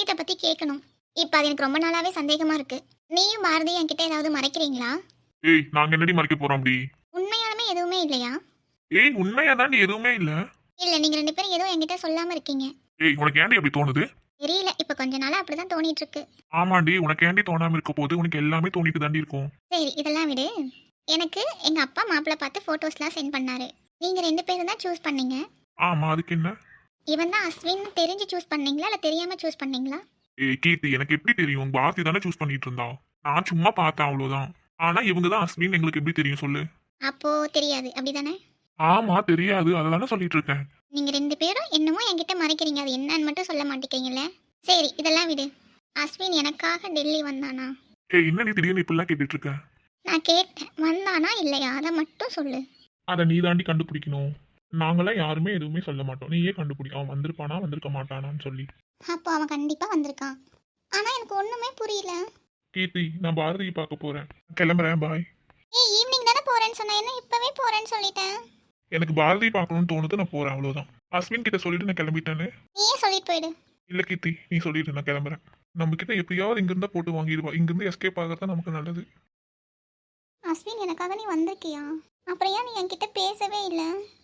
விஷயத்தை பத்தி கேட்கணும் இப்போ அது எனக்கு ரொம்ப நாளாவே சந்தேகமா இருக்கு. நீயும் பாரதி என்கிட்ட ஏதாவது மறைக்கிறீங்களா? ஏய் நாங்க என்னடி மறைக்க போறோம் அப்படி? உண்மையாலுமே எதுவுமே இல்லையா? ஏய் உண்மையா தாண்டி எதுவுமே இல்ல. இல்ல நீங்க ரெண்டு பேரும் எதுவும் என்கிட்ட சொல்லாம இருக்கீங்க. ஏய் உனக்கு ஏன்டி அப்படி தோணுது? தெரியல இப்ப கொஞ்ச நாளா அப்படிதான் தோணிட்டு இருக்கு. ஆமாண்டி உனக்கு ஏன்டி தோணாம இருக்க போது உனக்கு எல்லாமே தோணிட்டு தாண்டி இருக்கும். சரி இதெல்லாம் விடு. எனக்கு எங்க அப்பா மாப்பிள்ளை பார்த்து போட்டோஸ்லாம் சென்ட் பண்ணாரு. நீங்க ரெண்டு பேரும் தான் சூஸ் பண்ணீங்க. ஆமா அதுக்கு என்ன? இவன் தான் அஸ்வின் தெரிஞ்சு சூஸ் பண்ணீங்களா? இல்ல தெரியாம சூஸ் பண்ணீங்களா? ஏய் கீர்த்தி எனக்கு எப்படி தெரியும்? பாரதி தானே சூஸ் பண்ணிட்டு இருந்தா? நான் சும்மா பார்த்தேன் அவ்வளவுதான். ஆனா இவங்க தான் அஸ்வின். எங்களுக்கு எப்படி தெரியும் சொல்லு? அப்போ தெரியாது. அப்படிதானே? ஆமா தெரியாது. அதை தானே சொல்லிட்டு இருக்கேன். நீங்க ரெண்டு பேரும் என்னமோ என்கிட்ட மறைக்கிறீங்க. அது என்னன்னு மட்டும் சொல்ல மாட்டேங்கிறீங்களே. சரி இதெல்லாம் விடு. அஸ்வின் எனக்காக டெல்லி வந்தானா? ஏய் என்னடி திடீர்னு இப்படிலாம் கேட்டுட்டு இருக்க? நான் கேட்டேன். வந்தானா இல்லையா? அதை மட்டும் சொல்லு. அதை நீ தாண்டி கண்டுபிடிக்கணும். நாங்களாம் யாருமே எதுவுமே சொல்ல மாட்டோம். நீயே கண்டுபிடி. அவன் வந்திருப்பானா வந்திருக்க மாட்டானான்னு சொல்லி. அப்போ அவன் கண்டிப்பா வந்திருக்கான். ஆனா எனக்கு ஒண்ணுமே புரியல. கீர்த்தி நான் பாரதியை பார்க்க போறேன். கிளம்புறேன் பாய் ஏய் ஈவினிங் தானே போறேன்னு சொன்னேன் என்ன இப்பவே போறேன்னு சொல்லிட்டேன். எனக்கு பாரதி பார்க்கணும்னு தோணுது நான் போறேன் அவ்வளவுதான். அஸ்வின் கிட்ட சொல்லிட்டு நான் கிளம்பிட்டேன்னு நீயே சொல்லிட்டு போயிடு. இல்ல கீர்த்தி நீ சொல்லிட்டு நான் கிளம்புறேன். நம்ம கிட்ட எப்படியாவது இங்கிருந்தா போட்டு வாங்கிடுவா. இங்கிருந்து எஸ்கேப் ஆகிறது நமக்கு நல்லது. அஸ்வின் எனக்காக நீ வந்திருக்கியா? அப்புறம் ஏன் நீ என்கிட்ட பேசவே இல்லை?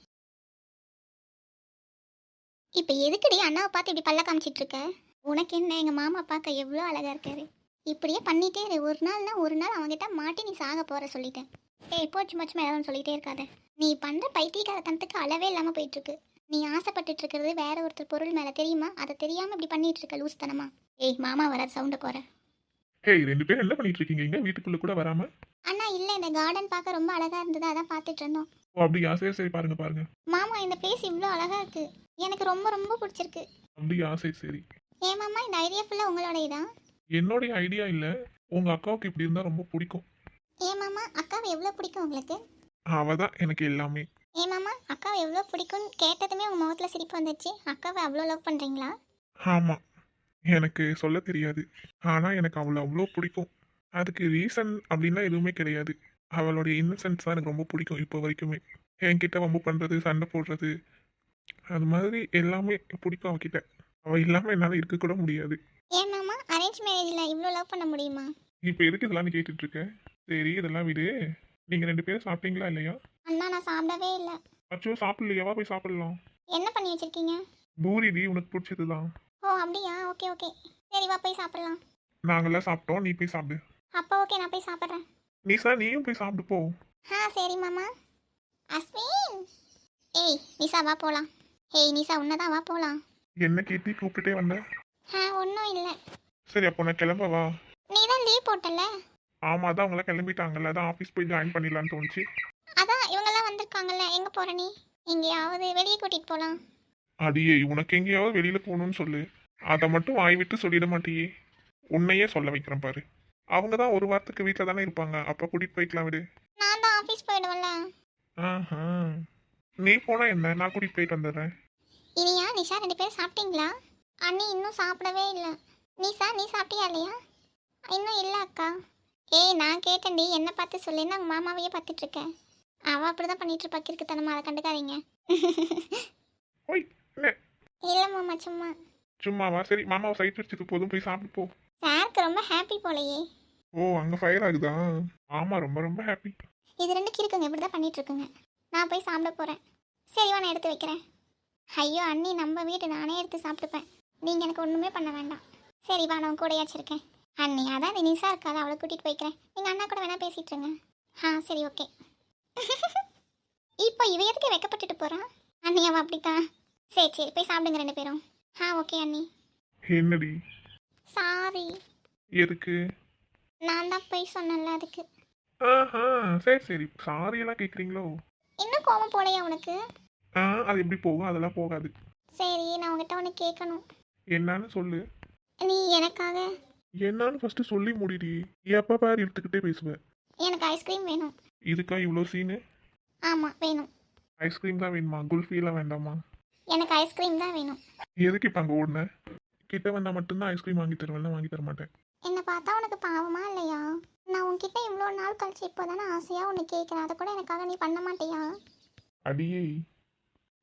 இப்போ எதுக்குடி அண்ணாவை பார்த்து இப்படி பல்ல காமிச்சிட்டு இருக்க உனக்கு என்ன எங்கள் மாமா பார்க்க எவ்வளோ அழகா இருக்காரு. இப்படியே பண்ணிட்டே இரு. ஒரு நாள்னா ஒரு நாள் அவன்கிட்ட மாட்டி நீ சாக போற சொல்லிட்டேன். ஏய் போச்சு மச்சுமா ஏதாவது சொல்லிட்டே இருக்காத. நீ பண்ற பைத்தியக்காரத்தனத்துக்கு அளவே இல்லாம போயிட்டு இருக்கு நீ ஆசைப்பட்டுட்டு இருக்கிறது வேற ஒருத்தர் பொருள் மேல தெரியுமா? அதை தெரியாம இப்படி பண்ணிட்டு இருக்க லூஸ்தனமா ஏய் மாமா வராது சவுண்ட குறை ஹேய் ரெண்டு பேரும் என்ன பண்ணிட்டு இருக்கீங்க வீட்டுக்குள்ள கூட வராம? அண்ணா இல்லை இந்த கார்டன் பார்க்க ரொம்ப அழகா இருந்தது. அதான் பார்த்துட்டு இருந்தோம். ஓ அப்படியா? சரி சரி பாருங்க பாருங்க. மாமா இந்த பிளேஸ் இவ்வளோ அழகா இருக்கு. எனக்கு ரொம்ப ரொம்ப பிடிச்சிருக்கு. அப்படியா? சரி சரி. ஏன் மாமா இந்த ஐடியா ஃபுல்லாக உங்களோடய தான் என்னுடைய ஐடியா இல்ல. உங்க அக்காவுக்கு இப்படி இருந்தா ரொம்ப பிடிக்கும். ஏன் மாமா அக்காவை எவ்வளோ பிடிக்கும் உங்களுக்கு? அவ தான் எனக்கு எல்லாமே. ஏன் மாமா அக்காவை எவ்வளோ பிடிக்கும்னு கேட்டதுமே உங்கள் முகத்தில் சிரிப்பு வந்துச்சு. அக்காவை அவ்வளோ லவ் பண்ணுறீங்களா ஆமா. எனக்கு சொல்ல தெரியாது. ஆனா எனக்கு அவளை அவ்வளோ பிடிக்கும். அதுக்கு ரீசன் அப்படின்லாம் எதுவுமே கிடையாது. அவளுடைய இன்னசென்ஸ் தான் எனக்கு ரொம்ப பிடிக்கும் இப்போ வரைக்குமே. என்கிட்ட வம்பு பண்றது சண்டை போடுறது அது மாதிரி எல்லாமே பிடிக்கும் அவகிட்ட. அவ இல்லாம என்னால இருக்க கூட முடியாது. ஏன் மாமா? அரேஞ்ச் மேரேஜில் இவ்வளோ லவ் பண்ண முடியுமா? இப்போ எதுக்கு இதெல்லாம் நீ கேட்டுட்டு இருக்க? சரி இதெல்லாம் விடு. நீங்க ரெண்டு பேரும் சாப்பிட்டீங்களா இல்லையா? அண்ணா நான் சாப்பிடவே இல்லை. அச்சோ சாப்பிடலையாவா போய் சாப்பிடலாம். என்ன பண்ணி வச்சிருக்கீங்க? பூரி டி உனக்கு பிடிச்சதுதான். ஓ அப்படியா? Okay okay. சரி வா போய் சாப்பிடலாம். நாங்கெல்லாம் சாப்பிட்டோம் நீ போய் சாப்பிடு. அப்போ ஓகே நான் போய் சாப்பிட்றேன். நிசா நீயும் போய் சாப்பிட்டு போ. ஆ சரி மாமா. அஸ்வின்! ஏய் நிசா வா போகலாம் ஏய் நிசா உன்னதான் வா போகலாம் என்ன கீர்த்தி கூப்பிட்டுட்டே வந்த? ஆ ஒன்றும் இல்லை. சரி அப்போ நான் கிளம்பவா நீ தான் லீவ் போட்டல? ஆமா அதான் அவங்களாம் கிளம்பிட்டாங்கல்ல அதான் ஆஃபீஸ் போய் ஜாயின் பண்ணிடலான்னு தோணுச்சு. அதான் இவங்கெல்லாம் வந்திருக்காங்கல்ல எங்கே போகிற நீ? எங்கேயாவது வெளியே கூட்டிகிட்டு போகலாம் அடியே உனக்கு எங்கேயாவது வெளியில போகணும்னு சொல்லு. அதை மட்டும் வாய் விட்டு சொல்லிட மாட்டியே. உன்னையே சொல்ல வைக்கிறேன் பாரு. அவங்க தான் ஒரு வாரத்துக்கு வீட்டில் தானே இருப்பாங்க. அப்போ கூட்டிட்டு போய்க்கலாம் விடு. நான் தான் ஆஃபீஸ் போயிடுவேன்ல. ஆஹா. நீ போனா என்ன? நான் கூட்டிட்டு போயிட்டு வந்துடுறேன். இனியா நிஷா ரெண்டு பேரும் சாப்பிட்டீங்களா? அண்ணி இன்னும் சாப்பிடவே இல்லை. நிஷா நீ சாப்பிட்டியா இல்லையா? இன்னும் இல்லை அக்கா. ஏய் நான் கேட்டேன்டி. என்ன பார்த்து சொல்லுன்னு அவங்க மாமாவையே பார்த்துட்டு இருக்கேன் அவள் அப்படி தான் பண்ணிட்டு இருப்பா. கிறுக்குத்தனமா. அதை கண்டுக்காதீங்க. ஓய் இல்லை மாமா சும்மா. சும்மாவா? சரி மாமாவை சைட் வச்சது போதும். போய் சாப்பிட்டு போ. சாருக்கு ரொம்ப ஹாப்பி போலையே. ஓ அங்க ஃபயர் ஆகுதா? ஆமா ரொம்ப ரொம்ப ஹாப்பி இது ரெண்டு கிறுக்குங்க இப்படி தான் பண்ணிட்டு இருக்குங்க நான் போய் சாப்பிட போகிறேன் சரி வா நான் எடுத்து வைக்கிறேன். ஐயோ அண்ணி நம்ம வீட்டு நானே எடுத்து சாப்பிட்டுப்பேன். நீங்கள் எனக்கு ஒன்றுமே பண்ண வேண்டாம். சரி வா நான் கூடயாச்சும் இருக்கேன். அண்ணி அதான் நிசா இருக்காது அவளை கூட்டிகிட்டு போய்க்கிறேன். நீங்கள் அண்ணா கூட வேணால் பேசிட்டு இருங்க. ஆ சரி ஓகே. இப்போ இவ எதுக்கு வெக்கப்பட்டுட்டு போகிறான் அண்ணி அவன் அப்படித்தான். சரி சரி போய் சாப்பிடுங்க ரெண்டு பேரும். ஆ ஓகே அண்ணி. என்னடி? சாரி எதுக்கு? நான் தான் போய் சொன்னேன்ல அதுக்கு. ஆஹா சரி சரி. சாரி எல்லாம் கேக்குறீங்களோ? இன்னும் கோவம் போலையா உனக்கு? ஆ அது எப்படி போகும்? அதெல்லாம் போகாது. சரி நான் உங்ககிட்ட ஒன்று கேட்கணும் என்னன்னு சொல்லு. நீ எனக்காக. என்னன்னு ஃபர்ஸ்ட் சொல்லி முடிடி. எப்ப பாரு இழுத்துக்கிட்டே பேசுவேன் எனக்கு ஐஸ்கிரீம் வேணும். இதுக்கா இவ்வளோ சீனு ஆமாம் வேணும். ஐஸ்கிரீம் தான் வேணுமா? குல்ஃபிலாம் வேண்டாமா? எனக்கு ஐஸ்கிரீம் தான் வேணும். எதுக்கு இப்போ அங்கே ஓடின? கிட்ட வந்தா மட்டும்தான் ஐஸ்கிரீம் வாங்கி தருவேன் வாங்கி தர மாட்டேன் பார்த்தா உனக்கு பாவமா இல்லையா? நான் உன்கிட்ட இவ்வளோ நாள் கழிச்சு இப்போ தானே ஆசையாக ஒன்று கேட்குறேன் அதை கூட எனக்காக நீ பண்ண மாட்டியா? அடியே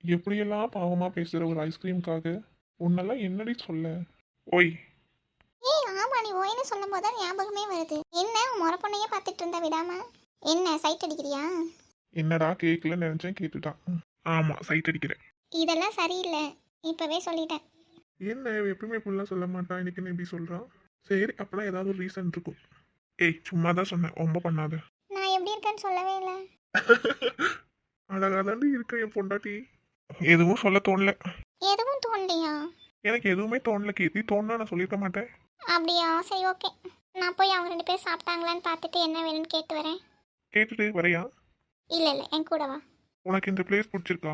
எப்படியெல்லாம் பாவமா பேசுற ஒரு ஐஸ்கிரீம்காக உன்னெல்லாம் என்னடி சொல்ல? ஓய். பேரை சொல்லும் போது தான் ஞாபகமே வருது. என்ன உன் முறை பொண்ணையே பார்த்துட்டு இருந்தா விடாம? என்ன சைட் அடிக்கிறியா? என்னடா கேட்கலன்னு நினைச்சேன் கேட்டுட்டான். ஆமா சைட் அடிக்கிறேன். இதெல்லாம் சரியில்லை. இப்பவே சொல்லிட்டேன். என்ன எப்பவுமே இப்படிலாம் சொல்ல மாட்டான் இன்னைக்கு இப்படி சொல்றான் சரி அப்பனா ஏதாவது ஒரு ரீசன் இருக்கும். ஏய் சும்மா தான் சொன்னேன் ரொம்ப பண்ணாத. நான் எப்படி இருக்கேன்னு சொல்லவே இல்லை. அழகா தாண்டி இருக்க என் பொண்டாட்டி. எதுவும் சொல்ல தோணல. எதுவும் தோணலையா? எனக்கு எதுவுமே தோணல கீர்த்தி. தோணுனா நான் சொல்லியிருக்க மாட்டேன். அப்படியா? சரி ஓகே நான் போய் அவங்க ரெண்டு பேரும் சாப்பிட்டாங்களான்னு பார்த்துட்டு என்ன வேணும்னு கேட்டு வரேன். கேட்டுட்டு வரையா? இல்லை இல்லை என் கூட வா. உனக்கு இந்த பிளேஸ் பிடிச்சிருக்கா?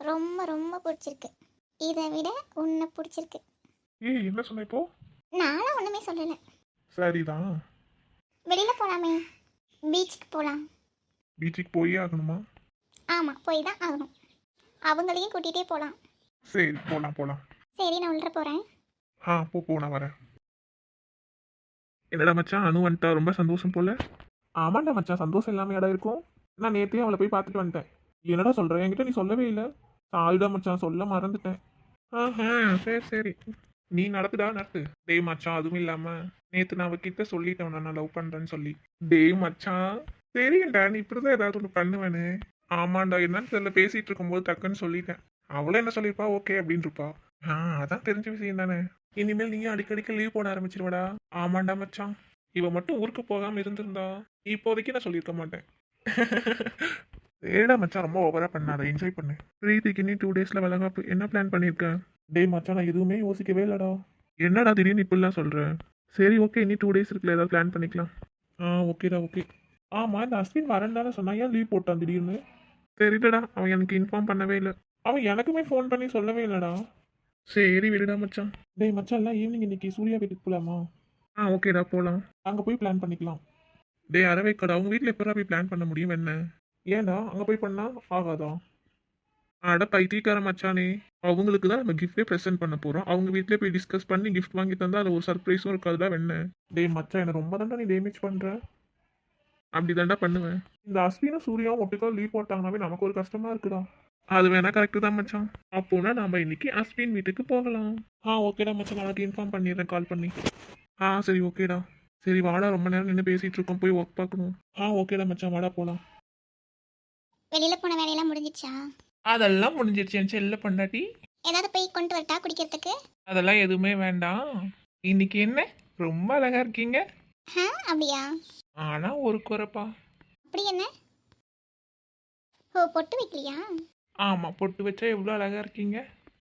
ரொம்ப ரொம்ப பிடிச்சிருக்கு. இதை விட உன்னை பிடிச்சிருக்கு. ஏய் என்ன சொன்ன இப்போ? நானும் ஒன்றுமே சொல்லலை. சரிதான் வெளியில் போகலாமே பீச்சுக்கு போகலாம் பீச்சுக்கு போயே ஆகணுமா? ஆமாம் போய் தான் ஆகணும். அவங்களையும் கூட்டிகிட்டே போகலாம் சரி போலாம் போலாம். சரி நான் உள்ள போகிறேன் ஆ போ போ நான் வரேன். என்னடா மச்சான் அனு வந்துட்டா ரொம்ப சந்தோஷம் போல? ஆமாண்டா மச்சான் சந்தோஷம் இல்லாம இடம் இருக்கும்? நான் நேத்தையும் அவளை போய் பார்த்துட்டு வந்துட்டேன். என்னடா சொல்ற? என்கிட்ட நீ சொல்லவே இல்லை. சாரிடா மச்சான் சொல்ல மறந்துட்டேன். ஆஹா சரி சரி. நீ நடத்துடா நடத்து டேய் மச்சான் அதுவும் இல்லாம நேத்து நான் அவகிட்ட சொல்லிட்டேன் நான் லவ் பண்றேன்னு சொல்லி. டேய் மச்சான் தெரியண்டா நீ இப்படிதான் ஏதாவது ஒன்று பண்ணுவேன்னு. ஆமாண்டா என்னன்னு தெரியல பேசிட்டு இருக்கும்போது டக்குன்னு சொல்லிட்டேன். அவளும் என்ன சொல்லியிருப்பா? ஓகே அப்படின்னு இருப்பா ஆ அதான் தெரிஞ்ச விஷயம் தானே. இனிமேல் நீயும் அடிக்கடிக்க லீவ் போட ஆரம்பிச்சிருவடா. ஆமாண்டா மச்சான். இவ மட்டும் ஊருக்கு போகாம இருந்திருந்தா இப்போதைக்கு நான் சொல்லியிருக்க மாட்டேன். ஏடா மச்சான் ரொம்ப ஓவரா பண்ணாத. என்ஜாய் பண்ணு. பிரீத்திக்கு நீ டூ டேஸ்ல வளகாப்பு என்ன பிளான் பண்ணியிருக்கேன் டேய் மச்சான் நான் எதுவுமே யோசிக்கவே இல்லடா. என்னடா திடீர்னு இப்படிலாம் சொல்ற? சரி ஓகே இனி டூ டேஸ் இருக்குல்ல ஏதாவது பிளான் பண்ணிக்கலாம். ஆ ஓகேடா ஓகே ஆமா இந்த அஸ்வின் வரேன் தானே சொன்னா ஏன் லீவ் போட்டான் திடீர்னு? தெரியலடா அவன் எனக்கு இன்ஃபார்ம் பண்ணவே இல்லை. அவன் எனக்குமே ஃபோன் பண்ணி சொல்லவே இல்லைடா. சரி விடுடா மச்சான். டேய் மச்சான் எல்லாம் ஈவினிங் இன்னைக்கு சூர்யா வீட்டுக்கு போலாமா? ஆ ஓகேடா போகலாம் அங்கே போய் பிளான் பண்ணிக்கலாம். டேய் அரவேக்கடா அவங்க வீட்டில் எப்படா போய் பிளான் பண்ண முடியும் என்ன? ஏன்டா அங்கே போய் பண்ணா ஆகாதா? அட பைத்தியக்கார மச்சானே. அவங்களுக்கு தான் நம்ம கிஃப்டே ப்ரெசென்ட் பண்ண போகிறோம் அவங்க வீட்டிலே போய் டிஸ்கஸ் பண்ணி கிஃப்ட் வாங்கி தந்தா அது ஒரு சர்ப்ரைஸும் இருக்காதுடா வெண்ண. டேய் மச்சான் என்ன ரொம்ப தாண்டா நீ டேமேஜ் பண்ணுற அப்படி தாண்டா பண்ணுவேன். இந்த அஸ்வினும் சூர்யாவும் ஒட்டுக்கா லீவ் போட்டாங்கனாவே நமக்கு ஒரு கஷ்டமா இருக்குடா. அது வேணா கரெக்டு தான் மச்சான். அப்போனா நாம இன்னைக்கு அஸ்வின் வீட்டுக்கு போகலாம். ஆ ஓகேடா மச்சான். நாளைக்கு இன்ஃபார்ம் பண்ணிடுறேன். கால் பண்ணி. ஆ சரி ஓகேடா. சரி வாடா. ரொம்ப நேரம் நின்று பேசிட்டு இருக்கோம். போய் ஒர்க் பார்க்கணும். ஆ ஓகேடா மச்சான். வாடா போகலாம் வெளியில் போன வேலையெல்லாம் முடிஞ்சிச்சா அதெல்லாம் முடிஞ்சிருச்சு என் செல்ல பொண்டாட்டி. ஏதாவது போய் கொண்டு வரட்டா குடிக்கிறதுக்கு? அதெல்லாம் எதுவுமே வேண்டாம். இன்னைக்கு என்ன? ரொம்ப அழகா இருக்கீங்க. ஆ அப்படியா? ஆனா ஒரு குறைப்பா. அப்படி என்ன? ஓ பொட்டு வைக்கலையா? ஆமா பொட்டு வச்சா எவ்வளோ அழகா இருக்கீங்க.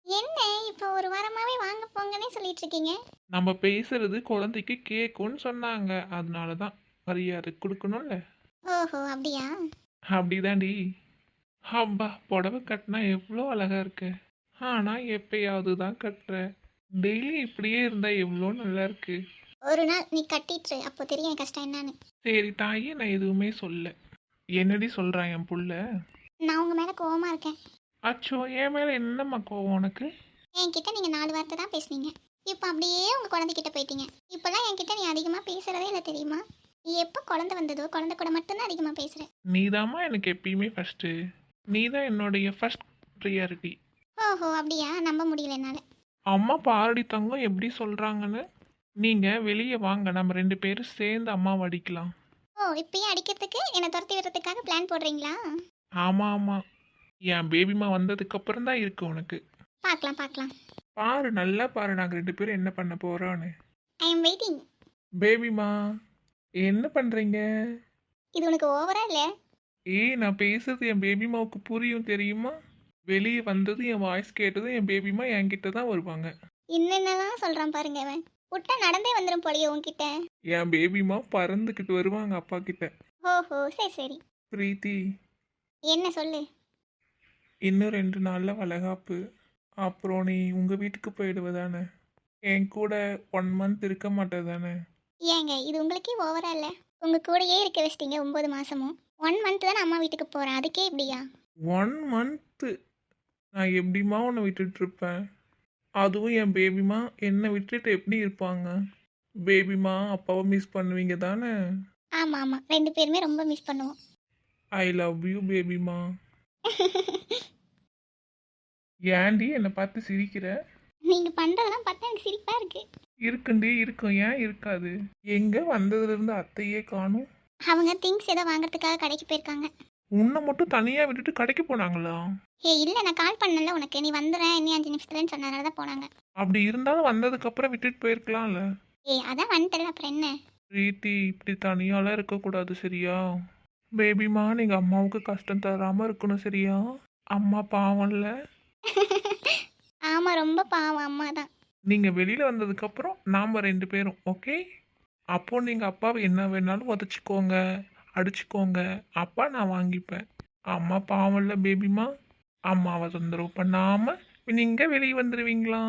என்ன? இப்போ ஒரு வாரமாவே வாங்க போங்கன்னே சொல்லிட்டு இருக்கீங்க. நம்ம பேசுறது குழந்தைக்கு கேட்கும்னு சொன்னாங்க. அதனால தான் மரியாதை கொடுக்கணும்ல. ஓஹோ அப்படியா? அப்படிதாண்டி அப்பா புடவை கட்டினா எவ்வளோ அழகா இருக்கு. ஆனா எப்பயாவது தான் கட்டுற. டெய்லி இப்படியே இருந்தா எவ்வளோ நல்லா இருக்கு. ஒரு நாள் நீ கட்டிட்டு அப்போ தெரியும் என் கஷ்டம் என்னன்னு. சரி தாயே நான் எதுவுமே சொல்ல. என்னடி சொல்றான் என் புள்ள? நான் உங்க மேல கோவமா இருக்கேன். அச்சோ என் மேல என்னம்மா கோவம் உனக்கு? என்கிட்ட நீங்க நாலு வார்த்தை தான் பேசுனீங்க. இப்போ அப்படியே உங்க குழந்தைகிட்ட போயிட்டீங்க. இப்போல்லாம் என்கிட்ட நீ அதிகமா பேசுறதே இல்லை தெரியுமா? எப்போ குழந்தை வந்ததோ குழந்தை கூட மட்டும்தான் அதிகமா பேசுறேன் நீதாம்மா எனக்கு எப்பயுமே ஃபர்ஸ்ட்டு நீ தான் என்னுடைய ஃபர்ஸ்ட் ப்ரியாரிட்டி ஓஹோ அப்படியா? நம்ப முடியல என்னால. அம்மா பாரடி தங்கம் எப்படி சொல்கிறாங்கன்னு நீங்கள் வெளியே வாங்க. நம்ம ரெண்டு பேரும் சேர்ந்து அம்மாவை அடிக்கலாம். ஓ இப்பயே அடிக்கிறதுக்கு? என்னை துரத்தி விடுறதுக்காக பிளான் போடுறீங்களா? ஆமாம் ஆமாம் என் பேபிமா வந்ததுக்கப்புறம் தான் இருக்கு உனக்கு. பார்க்கலாம் பார்க்கலாம். பாரு நல்லா பாரு. நாங்கள் ரெண்டு பேரும் என்ன பண்ண போகிறோன்னு ஐ எம் வெயிட்டிங் பேபிமா என்ன பண்ணுறீங்க இது உனக்கு ஓவரா இல்லை? ஏய் நான் பேசுறது என் பேபிமாவுக்கு புரியும் தெரியுமா? வெளியே வந்தது என் வாய்ஸ் கேட்டதும் என் பேபிமா என்கிட்ட தான் வருவாங்க. என்னென்னலாம் சொல்றான் பாருங்க அவன் விட்டா நடந்தே வந்துடும் போலியோ உன்கிட்ட. என் பேபிமா பறந்துக்கிட்டு வருவாங்க அப்பா கிட்ட. ஓஹோ சரி சரி. பிரீத்தி. என்ன சொல்லு? இன்னும் ரெண்டு நாளில் வளகாப்பு. அப்புறம் நீ உங்கள் வீட்டுக்கு போயிடுவதானே என் கூட ஒன் மந்த் இருக்க மாட்டே தானே ஏங்க இது உங்களுக்கே ஓவரா இல்லை? உங்க கூடயே இருக்க வச்சிட்டீங்க ஒன்பது மாசமும். ஒன் மந்த் தான் அம்மா வீட்டுக்கு போறேன். அதுக்கே இப்படியா? ஒன் மந்த்து நான் எப்படிம்மா உன்னை விட்டுட்டு இருப்பேன்? அதுவும் என் பேபிமா என்னை விட்டுட்டு எப்படி இருப்பாங்க? பேபிமா அப்பாவை மிஸ் பண்ணுவீங்க தானே? ஆமா ஆமா. ரெண்டு பேருமே ரொம்ப மிஸ் பண்ணுவோம். ஐ லவ் யூ பேபிமா ஏன்டி என்னை பார்த்து சிரிக்கிற? நீங்கள் பண்ணுறதெல்லாம் பார்த்தா எனக்கு சிரிப்பாக இருக்குது இருக்குண்டே இருக்கும். ஏன் இருக்காது? எங்க வந்ததுல இருந்து அத்தையே காணும்? அவங்க திங்ஸ் ஏதோ வாங்குறதுக்காக கடைக்கு போயிருக்காங்க. உன்னை மட்டும் தனியா விட்டுட்டு கடைக்கு போனாங்களா? ஏ இல்லை நான் கால் பண்ணல உனக்கு. நீ வந்துடுறேன் இன்னும் அஞ்சு நிமிஷத்துலன்னு சொன்னனால தான் போனாங்க. அப்படி இருந்தாலும் வந்ததுக்கு அப்புறம் விட்டுட்டு போயிருக்கலாம்ல. ஏய் அதான் வந்துட்டல அப்புறம் என்ன? பிரீத்தி இப்படி தனியாலாம் இருக்கக்கூடாது சரியா? பேபிமா நீங்க அம்மாவுக்கு கஷ்டம் தராம இருக்கணும் சரியா? அம்மா பாவம்ல? ஆமாம் ரொம்ப பாவம். அம்மா தான் நீங்க வெளியில வந்ததுக்கு அப்புறம் நாம ரெண்டு பேரும் ஓகே அப்போ நீங்கள் அப்பாவை என்ன வேணாலும் உதச்சிக்கோங்க அடிச்சுக்கோங்க. அப்பா நான் வாங்கிப்பேன். அம்மா பாவம்ல பேபிமா அம்மாவை தொந்தரவு பண்ணாமல் நீங்கள் வெளியே வந்துடுவீங்களா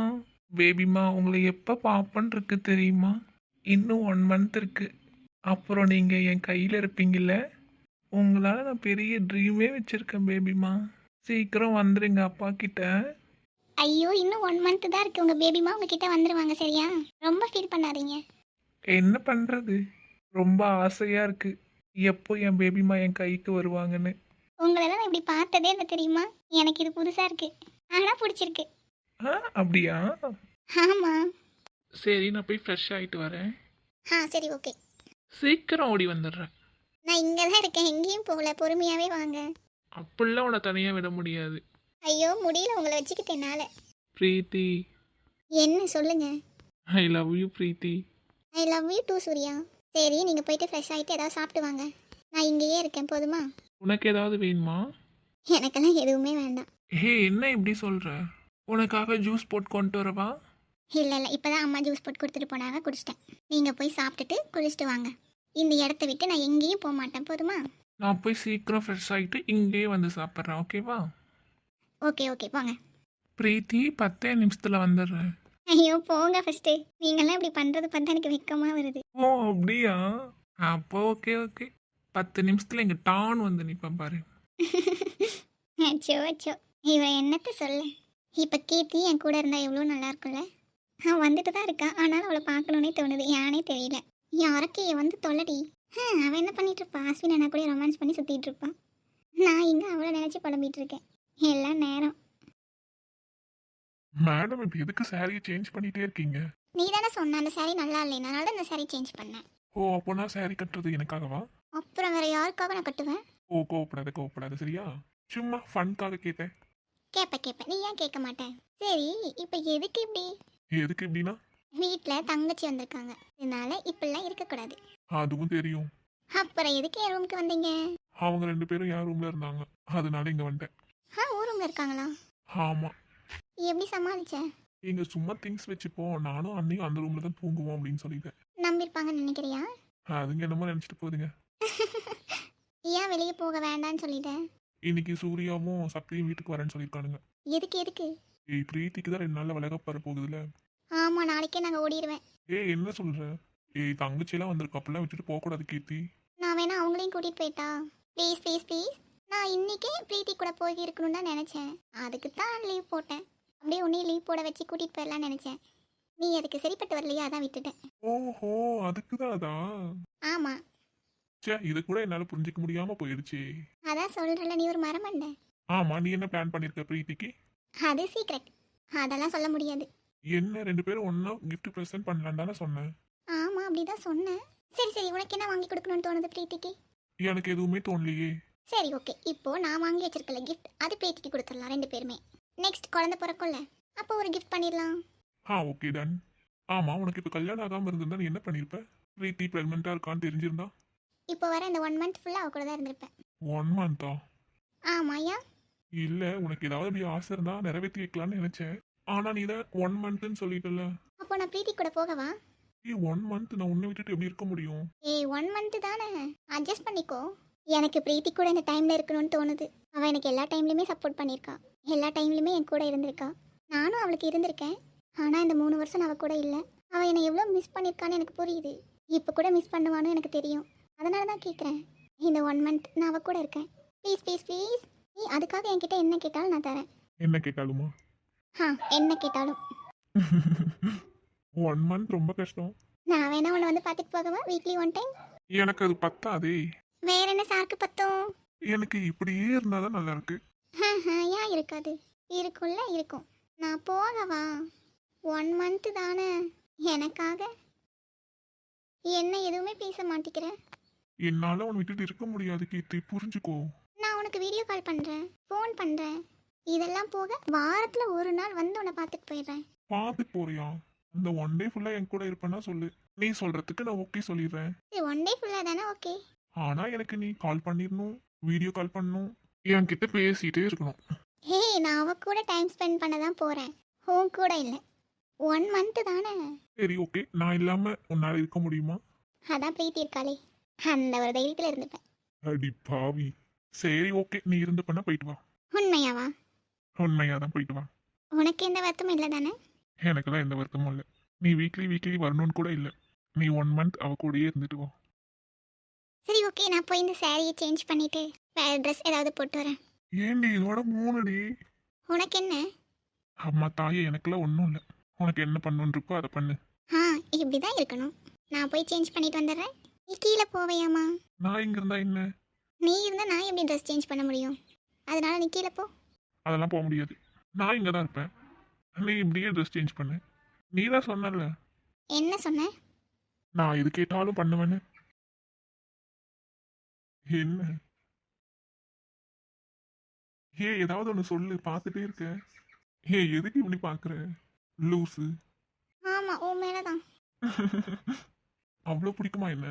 பேபிமா உங்களை எப்போ பார்ப்பேன் இருக்கு தெரியுமா? இன்னும் ஒன் மந்த் இருக்கு. அப்புறம் நீங்கள் என் கையில் இருப்பீங்கல்ல? உங்களால் நான் பெரிய ட்ரீமே வச்சுருக்கேன் பேபிமா சீக்கிரம் வந்துடுங்க அப்பா கிட்ட. ஐயோ இன்னும் ஒன் மந்த் தான் இருக்கு. உங்கள் பேபிமா உங்ககிட்ட வந்துடுவாங்க சரியா? ரொம்ப ஃபீல் பண்ணாதீங்க. என்ன பண்றது? ரொம்ப ஆசையா இருக்கு. எப்போ என் பேபிமா என் கைக்கு வருவாங்கன்னு. உங்களெல்லாம் நான் இப்படி பார்த்ததே இல்லை தெரியுமா? எனக்கு இது புதுசாக இருக்குது ஆனால் பிடிச்சிருக்கு. ஆ அப்படியா? ஆமாம் சரி நான் போய் ஃப்ரெஷ் ஆயிட்டு வரேன். ஆ சரி ஓகே சீக்கிரம் ஓடி வந்துடுறேன். நான் இங்கே தான் இருக்கேன். எங்கேயும் போகல. பொறுமையாகவே வாங்க. அப்படிலாம் உன்னை தனியாக விட முடியாது. ஐயோ முடியல. உங்களை வச்சுக்கிட்டு என்னால் பிரீத்தி. என்ன சொல்லுங்க? I love you Preethi. I love you too Surya சரி நீங்கள் போயிட்டு ஃப்ரெஷ் ஆகிட்டு ஏதாவது சாப்பிட்டு வாங்க. நான் இங்கேயே இருக்கேன் போதுமா? உனக்கு ஏதாவது வேணுமா? எனக்கெல்லாம் எதுவுமே வேண்டாம். ஹே என்ன இப்படி சொல்ற? உனக்காக ஜூஸ் போட்டு கொண்டு வரவா? இல்லை இல்லை இப்போ தான் அம்மா ஜூஸ் போட்டு கொடுத்துட்டு போனாங்க குடிச்சிட்டேன். நீங்கள் போய் சாப்பிட்டுட்டு குளிச்சுட்டு வாங்க. இந்த இடத்த விட்டு நான் எங்கேயும் போக மாட்டேன் போதுமா? நான் போய் சீக்கிரம் ஃப்ரெஷ் ஆகிட்டு இங்கேயே வந்து சாப்பிட்றேன் ஓகேவா ஓகே ஓகே போங்க. பிரீத்தி பத்தே நிமிஷத்தில் வந்துடுறேன். ஐயோ போங்க ஃபஸ்ட்டு நீங்களாம் இப்படி பண்ணுறது பார்த்தா எனக்கு வெக்கமாக வருது. ஓ அப்படியா? அப்போ ஓகே ஓகே பத்து நிமிஷத்துல இங்க டான் வந்து நிப்பேன் பாரு. அச்சோ அச்சோ. இவன் என்னத்த சொல்ல? இப்போ கீர்த்தி என் கூட இருந்தால் எவ்வளோ நல்லா இருக்கும்ல? அவன் வந்துட்டு தான் இருக்கான் ஆனாலும் அவளை பார்க்கணுன்னே தோணுது. யானே தெரியல. யாருக்கு வந்து தொல்லடி? அவன் என்ன பண்ணிட்டு இருப்பான் அஸ்வின் அண்ணா கூட ரொமான்ஸ் பண்ணி சுற்றிட்டு இருப்பான் நான் இங்கே அவளை நினச்சி புலம்பிட்டு இருக்கேன். எல்லாம் நேரம். மேடம் இப்போ எதுக்கு சாரியை சேஞ்ச் பண்ணிட்டே இருக்கீங்க? நீ தானே சொன்ன அந்த saree நல்லா இல்லை அதனால தான் அந்த saree சேஞ்ச் பண்ணேன். ஓ அப்போ நான் சாரி கட்டுறது எனக்காகவா? அப்புறம் வேற யாருக்காக நான் கட்டுவேன்? ஓ கோவப்படாத கோவப்படாத சரியா? சும்மா ஃபன்காக கேட்டேன். கேட்பேன் கேட்பேன் நீ ஏன் கேட்க மாட்டேன் சரி இப்போ எதுக்கு இப்படி? எதுக்கு இப்படின்னா? வீட்டில் தங்கச்சி வந்திருக்காங்க. இதனால இப்படிலாம் இருக்கக்கூடாது. அதுவும் தெரியும். அப்புறம் எதுக்கு என் ரூமுக்கு வந்தீங்க? அவங்க ரெண்டு பேரும் என் ரூம்ல இருந்தாங்க. அதனால இங்க வந்துட்டேன் ஆ ஊர் ரூமில் இருக்காங்களா? ஆமா. எப்படி சமாளிச்ச? இங்க சும்மா திங்ஸ் வச்சுப்போம். நானும் அண்ணியும் அந்த ரூம்ல தான் தூங்குவோம் அப்படின்னு சொல்லிட்டேன். நம்பியிருப்பாங்கன்னு நினைக்கிறியா? அதுங்க என்னமோ நினைச்சிட்டு போகுதுங்க. ஏன் வெளியே போக வேண்டாம்னு சொல்லிட்டேன் இன்னைக்கு சூர்யாவும் சக்தியும் வீட்டுக்கு வரேன்னு சொல்லியிருக்கானுங்க. எதுக்கு எதுக்கு? ஏய் பிரீத்திக்கு தான் ரெண்டு நாள்ல விலகப்பற போகுதுல. ஆமாம் நாளைக்கே நாங்கள் ஓடிடுவேன் ஏய் என்ன சொல்ற? ஏய் தங்கச்சியெல்லாம் வந்திருக்கு அப்படிலாம் விட்டுட்டு போகக்கூடாது கீர்த்தி. நான் வேணா அவங்களையும் கூட்டிகிட்டு போயிட்டா? ப்ளீஸ் ப்ளீஸ் ப்ளீஸ் நான் இன்னைக்கே பிரீத்தி கூட போய் இருக்கணும்னு தான் நினச்சேன். அதுக்கு தான் லீவ் போட்டேன். அப்படியே உன்னையும் லீவ் போட வச்சு கூட்டிகிட்டு போயிடலாம்னு நினச்சேன். நீ அதுக்கு சரிப்பட்டு வரலையா அதான் விட்டுட்டேன். ஓஹோ அதுக்கு தான் அதா? ஆமாம் ச்சே இது கூட என்னால புரிஞ்சுக்க முடியாம போயிடுச்சு. அதான் சொல்கிறல நீ ஒரு மரமண்ட. ஆமா நீ என்ன பிளான் பண்ணிருக்க பிரீத்திக்கு? அது சீக்ரெட் அதெல்லாம் சொல்ல முடியாது. என்ன ரெண்டு பேரும் ஒண்ணா gift ப்ரெசென்ட் பண்ணலாம் தானே சொன்னேன். ஆமாம் அப்படி தான் சொன்னேன். சரி சரி உனக்கு என்ன வாங்கி கொடுக்கணும்னு தோணுது பிரீத்திக்கு? எனக்கு எதுவுமே தோணலையே. சரி ஓகே இப்போ நான் வாங்கி வச்சிருக்கல gift அது பிரீத்திக்கு கொடுத்துடலாம் ரெண்டு பேருமே. நெக்ஸ்ட் குழந்தை பிறக்கும்ல அப்போ ஒரு gift பண்ணிடலாம். ஆ ஓகே டன் ஆமா உனக்கு இப்ப கல்யாணம் ஆகாம இருந்திருந்தா நீ என்ன பண்ணிருப்ப? பிரீத்தி பிரெக்னெண்டா இருக்கான்னு தெரிஞ்சிருந்தா? இப்போ வர இந்த ஒன் மந்த் ஃபுல்லாக அவ கூட தான் இருந்திருப்பேன் ஒன் மந்தா ஆமாயா இல்ல உனக்கு ஏதாவது அப்படி ஆசை இருந்தா நிறைவேற்றி வைக்கலாம்னு நினைச்சேன். ஆனா நீ தான் ஒன் மந்த்னு சொல்லிட்டல. அப்போ நான் பிரீத்தி கூட போகவா? ஏய் ஒன் மந்த் நான் உன்னை விட்டுட்டு எப்படி இருக்க முடியும்? ஏய் ஒன் மந்த் தானே அட்ஜஸ்ட் பண்ணிக்கோ. எனக்கு பிரீத்தி கூட இந்த டைமில் இருக்கணும்னு தோணுது. அவள் எனக்கு எல்லா டைம்லையுமே சப்போர்ட் பண்ணியிருக்கா எல்லா டைம்லையுமே என் கூட இருந்திருக்கா. நானும் அவளுக்கு இருந்திருக்கேன். ஆனால் இந்த மூணு வருஷம் அவள் கூட இல்லை. அவள் என்னை எவ்வளோ மிஸ் பண்ணியிருக்கான்னு எனக்கு புரியுது. இப்போ கூட மிஸ் பண்ணுவான்னு எனக்கு தெரியும். அதனால தான் கேட்குறேன் இந்த ஒன் மந்த் நான் அவள் கூட இருக்கேன். ப்ளீஸ் ப்ளீஸ் ப்ளீஸ் நீ அதுக்காக என்கிட்ட என்ன கேட்டாலும் நான் தரேன். என்ன கேட்டாலுமா? ஆ என்ன கேட்டாலும். ஒன் மந்த் ரொம்ப கஷ்டம். நான் வேணா உன்னை வந்து பார்த்துட்டு போகவா? வீக்லி ஒன் டைம் எனக்கு அது பத்தாதே. வேற என்ன சாருக்கு பத்தும்? எனக்கு இப்படியே இருந்தாதான் நல்லா இருக்கு ஏன் இருக்காது? இருக்கும்ல இருக்கும். நான் போகவா? ஒன் மந்த்து தானே. எனக்காக? என்ன எதுவுமே பேச மாட்டேங்கிற என்னால உன்னை விட்டுட்டு இருக்க முடியாது கீர்த்தி. புரிஞ்சுக்கோ. நான் உனக்கு வீடியோ கால் பண்ணுறேன் ஃபோன் பண்ணுறேன் இதெல்லாம் போக வாரத்தில் ஒரு நாள் வந்து உன்னை பார்த்துட்டு போயிடுறேன். பார்த்து போறியா? அந்த ஒன் டே ஃபுல்லா என் கூட இருப்பேன்னா சொல்லு. நீ சொல்றதுக்கு நான் ஓகே சொல்லிடுறேன். ஒன் டே ஃபுல்லாக தானே ஓகே ஆனா எனக்கு நீ கால் பண்ணிடணும் வீடியோ கால் பண்ணணும் என்கிட்ட பேசிட்டே இருக்கணும். ஹே நான் அவ கூட டைம் ஸ்பெண்ட் பண்ண தான் போகிறேன் ஹோம் கூட இல்லை. ஒன் மந்த்து தானே? சரி ஓகே நான் இல்லாம உன்னால இருக்க முடியுமா? அதான் பிரீத்தி இருக்காளே. அந்த ஒரு தைரியத்தில் இருந்துப்பேன். அடி பாவி. சரி ஓகே நீ இருந்து பண்ண போயிட்டு வா. உண்மையாவா? உண்மையா தான் போயிட்டு வா. உனக்கு எந்த வருத்தமும் இல்லை தானே? எனக்கெல்லாம் எந்த வருத்தமும் இல்லை. நீ வீக்லி வீக்லி வரணும்னு கூட இல்லை. நீ ஒன் மந்த் அவ கூடயே இருந்துட்டு வா. சரி ஓகே நான் போய் இந்த சாரியை சேஞ்ச் பண்ணிட்டு வேற ட்ரெஸ் ஏதாவது போட்டு வரேன். ஏண்டி இதோட மூணுடி? உனக்கு என்ன? அம்மா தாயே எனக்கெல்லாம் ஒன்றும் இல்லை. உனக்கு என்ன பண்ணணுன்னு இருக்கோ அதை பண்ணு. ஆ இப்படி தான் இருக்கணும். நான் போய் சேஞ்ச் பண்ணிட்டு வந்துடுறேன். நீ கீழே போவையாமா நான் இங்க இருந்தா என்ன? நீ இருந்தால் நான் எப்படி ட்ரெஸ் சேஞ்ச் பண்ண முடியும்? அதனால நீ கீழே போ. அதெல்லாம் போக முடியாது. நான் இங்கே தான் இருப்பேன். நீ இப்படியே ட்ரெஸ் சேஞ்ச் பண்ணு. நீ தான் சொன்னல என்ன சொன்ன? நான் எது கேட்டாலும் பண்ணுவேன்னு. என்ன? ஏ ஏதாவது ஒன்று சொல்லு பார்த்துட்டே இருக்க ஏ எதுக்கு இப்படி பார்க்குற? லூஸு ஆமாம் உன் மேலே தான் அவ்வளோ பிடிக்குமா என்ன?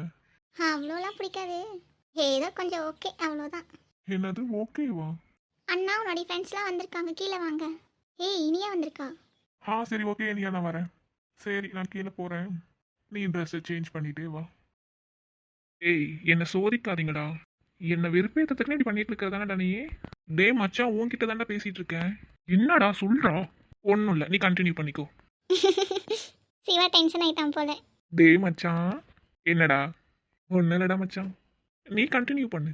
அவ்வளோலாம் பிடிக்காது. ஏதோ கொஞ்சம் ஓகே அவ்வளோதான். என்னது ஓகேவா? அண்ணா உன்னோட ஃப்ரெண்ட்ஸ்லாம் வந்திருக்காங்க கீழே வாங்க. ஏய் இனியா வந்திருக்கா? ஆ சரி ஓகே நீ நான் வரேன். சரி நான் கீழே போகிறேன் நீ ட்ரெஸ்ஸை சேஞ்ச் பண்ணிட்டே வா. ஏய் என்னை சோதிக்காதீங்கடா. என்னை வெறுப்பேற்றத்துக்கு இப்படி பண்ணிட்டு இருக்கிறதானடா நீ? டே மச்சான் உன்கிட்ட தாண்டா பேசிட்டு இருக்கேன். என்னடா சொல்றா? ஒன்றும் இல்லை நீ கண்டினியூ பண்ணிக்கோ. சிவா டென்ஷன் ஆயிட்டான் போல. டே மச்சான் என்னடா? ஒன்றும் இல்லடா மச்சான். நீ கண்டினியூ பண்ணு.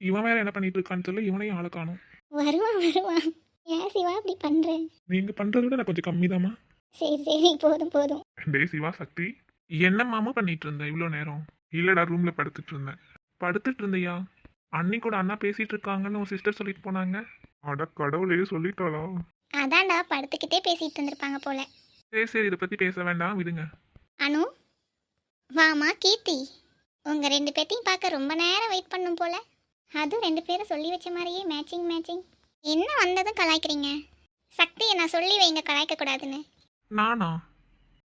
இவன் வேற என்ன பண்ணிட்டு இருக்கான்னு தெரியல இவனையும் ஆளை காணும். வருவான் வருவான். ஏன் சிவா இப்படி பண்ற? நீங்க பண்றதை விட நான் கொஞ்சம் கம்மி சரி சரி போதும் போதும். டே சிவா சக்தி என்ன மாமா பண்ணிட்டு இருந்த இவ்வளோ நேரம்? இல்லைடா ரூமில் படுத்துட்டு இருந்தேன். படுத்துட்டு இருந்தியா? அண்ணி கூட அண்ணா பேசிட்டு இருக்காங்கன்னு உன் சிஸ்டர் சொல்லிட்டு போனாங்க. அட கடவுளே சொல்லிட்டாளா? அதான்டா படுத்துக்கிட்டே பேசிட்டு இருந்திருப்பாங்க போல. சரி சரி இதை பத்தி பேச வேண்டாம் விடுங்க. அனு வாமா கீர்த்தி. உங்க ரெண்டு பேர்த்தையும் பார்க்க ரொம்ப நேரம் வெயிட் பண்ணும் போல. அதுவும் ரெண்டு பேரும் சொல்லி வச்ச மாதிரியே மேட்சிங் மேட்சிங் என்ன வந்ததும் கலாய்க்கிறீங்க? சக்தியை நான் சொல்லி வைங்க கலாய்க்க கூடாதுன்னு. நானா?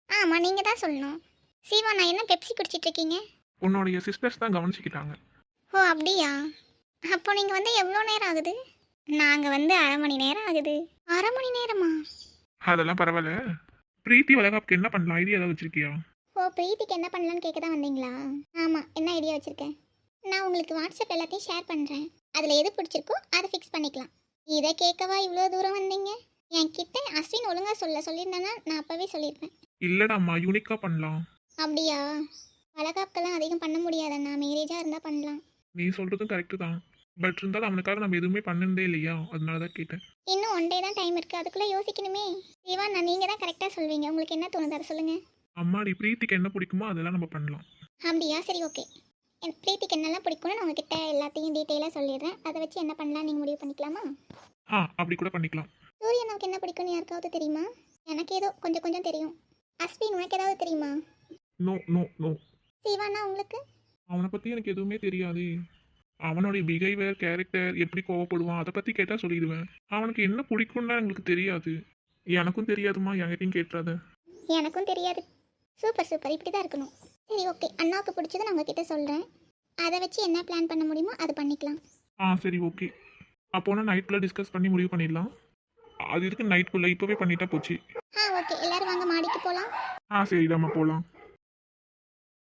ஆமா நீங்க தான் சொல்லணும். சீவா நான் என்ன பெப்சி குடிச்சிட்டு இருக்கீங்க? உன்னுடைய சிஸ்டர்ஸ் தான் கவனிச்சுக்கிட்டாங்க. ஓ அப்படியா? அப்போ நீங்கள் வந்து எவ்வளோ நேரம் ஆகுது? நாங்கள் வந்து அரை மணி நேரம் ஆகுது. அரை மணி நேரமா? அதெல்லாம் பரவாயில்ல. பிரீத்தி வளகாப்புக்கு என்ன பண்ணலாம்? ஐடியா ஏதாவது வச்சிருக்கியா? ஓ பிரீத்திக்கு என்ன பண்ணலான்னு கேட்க தான் வந்தீங்களா? ஆமாம் என்ன ஐடியா வச்சுருக்கேன்? நான் உங்களுக்கு வாட்ஸ்அப் எல்லாத்தையும் ஷேர் பண்ணுறேன் அதில் எது பிடிச்சிருக்கோ அதை ஃபிக்ஸ் பண்ணிக்கலாம். இதை கேட்கவா இவ்வளோ தூரம் வந்தீங்க? என்கிட்ட அஸ்வின் ஒழுங்காக சொல்ல சொல்லியிருந்தேன்னா நான் அப்போவே சொல்லியிருப்பேன். இல்லடாம்மா யூனிக்கா பண்ணலாம். அப்படியா? வளகாப்புக்கெல்லாம் அதிகம் பண்ண முடியாதண்ணா. மேரேஜாக இருந்தால் பண்ணலாம். நீ சொல்றதும் கரெக்டு தான். பட் இருந்தாலும் அவனுக்காக நம்ம எதுவுமே பண்ணதே இல்லையா? அதனால தான் கேட்டேன். இன்னும் ஒன் டே தான் டைம் இருக்குது அதுக்குள்ளே யோசிக்கணுமே. சிவா நான் நீங்கள் தான் கரெக்டாக சொல்வீங்க. உங்களுக்கு என்ன தோணுது? அதை சொல்லுங்கள் அம்மாடி பிரீத்திக்கு என்ன பிடிக்குமோ அதெல்லாம் நம்ம பண்ணலாம். அப்படியா? சரி ஓகே என் பிரீத்திக்கு என்னெல்லாம் பிடிக்கும்னு நான் உங்ககிட்ட எல்லாத்தையும் டீட்டெயிலாக சொல்லிடுறேன். அதை வச்சு என்ன பண்ணலாம்? நீங்கள் முடிவு பண்ணிக்கலாமா? ஆ அப்படி கூட பண்ணிக்கலாம். சூரியன் நமக்கு என்ன பிடிக்கும்னு யாருக்காவது தெரியுமா? எனக்கு ஏதோ கொஞ்சம் கொஞ்சம் தெரியும். அஸ்வின் உனக்கு ஏதாவது தெரியுமா? நோ நோ நோ சிவானா உங்களுக்கு? அவனை பற்றி எனக்கு எதுவுமே தெரியாது. அவனுடைய பிஹேவியர் கேரக்டர் எப்படி கோவப்படுவான் அதை பற்றி கேட்டால் சொல்லிடுவேன். அவனுக்கு என்ன பிடிக்கும்னா எங்களுக்கு தெரியாது. எனக்கும் தெரியாதுமா என்கிட்டயும் கேட்டுறாத எனக்கும் தெரியாது. சூப்பர் சூப்பர் இப்படி தான் இருக்கணும். சரி ஓகே அண்ணாவுக்கு பிடிச்சதை நான் உங்ககிட்ட சொல்கிறேன் அதை வச்சு என்ன பிளான் பண்ண முடியுமோ அதை பண்ணிக்கலாம். ஆ சரி ஓகே அப்போனா நைட்டில் டிஸ்கஸ் பண்ணி முடிவு பண்ணிடலாம். அது இருக்கு நைட்டுக்குள்ளே இப்போவே பண்ணிட்டா போச்சு. ஆ ஓகே எல்லாரும் வாங்க மாடிக்கு போகலாம் ஆ சரிடாம்மா போகலாம்